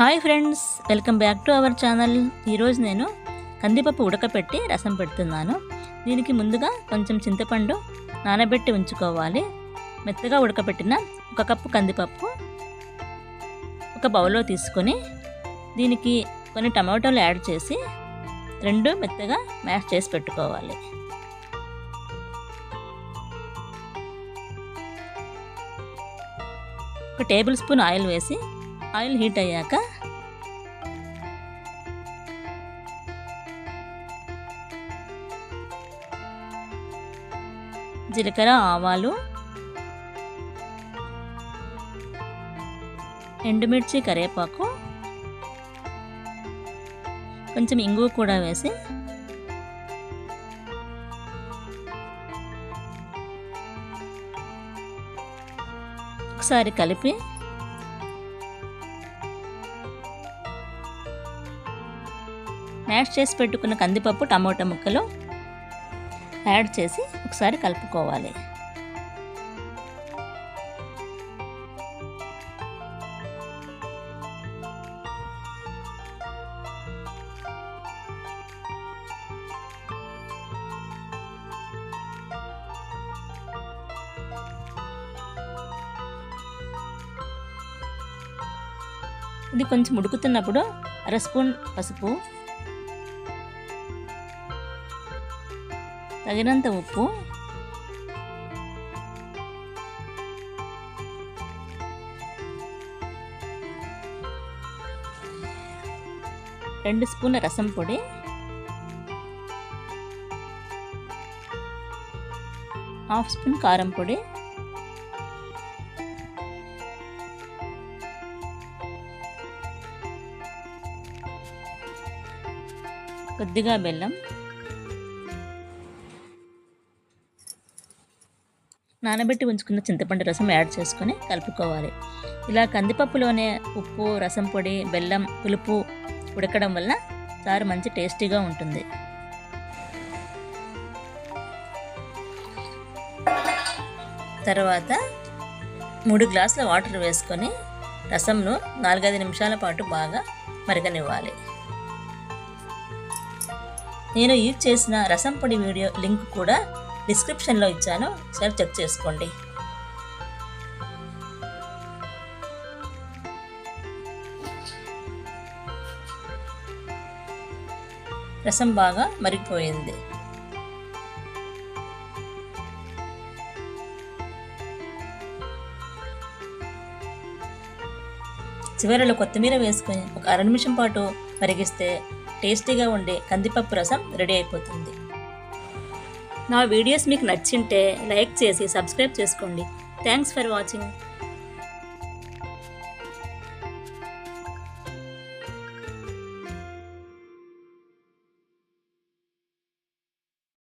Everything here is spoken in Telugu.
Hi friends welcome back to our channel. ఈరోజు నేను కందిపప్పు ఉడకపెట్టి రసం పెడుతున్నాను. దీనికి ముందుగా కొంచెం చింతపండు నానబెట్టి ఉంచుకోవాలి. మెత్తగా ఉడకపెట్టిన ఒక కప్పు కందిపప్పు ఒక బౌల్లో తీసుకొని దీనికి కొన్ని టమాటోలు యాడ్ చేసి రెండు మెత్తగా మ్యాష్ చేసి పెట్టుకోవాలి. ఒక టేబుల్ స్పూన్ ఆయిల్ వేసి ఆయిల్ హీట్ అయ్యాక జీలకర్ర ఆవాలు ఎండుమిర్చి కరివేపాకు కొంచెం ఇంగువ కూడా వేసి ఒకసారి కలిపి మ్యాష్ చేసి పెట్టుకున్న కందిపప్పు టమోటా ముక్కలు యాడ్ చేసి ఒకసారి కలుపుకోవాలి. ఇది కొంచెం ఉడుకుతున్నప్పుడు అర స్పూన్ పసుపు తగినంత ఉప్పు. రెండు స్పూన్ల రసం పొడి. హాఫ్ స్పూన్ కారం పొడి. కొద్దిగా బెల్లం. నానబెట్టి ఉంచుకున్న చింతపండు రసం యాడ్ చేసుకొని కలుపుకోవాలి. ఇలా కందిపప్పులోనే ఉప్పు రసం పొడి బెల్లం పులుపు ఉడకడం వల్ల చారు మంచి టేస్టీగా ఉంటుంది. తర్వాత మూడు గ్లాసుల వాటర్ వేసుకొని రసంను నాలుగైదు నిమిషాల పాటు బాగా మరగనివ్వాలి. నేను యూజ్ చేసిన రసం పొడి వీడియో లింక్ కూడా డిస్క్రిప్షన్లో ఇచ్చాను. ఒకసారి చెక్ చేసుకోండి. రసం బాగా మరిగిపోయింది. చివరిలో కొత్తిమీర వేసుకొని ఒక అర నిమిషం పాటు మరిగిస్తే టేస్టీగా ఉండే కందిపప్పు రసం రెడీ అయిపోతుంది. నా వీడియోస్ మీకు నచ్చింటే లైక్ చేసి సబ్స్క్రైబ్ చేసుకోండి. Thanks for watching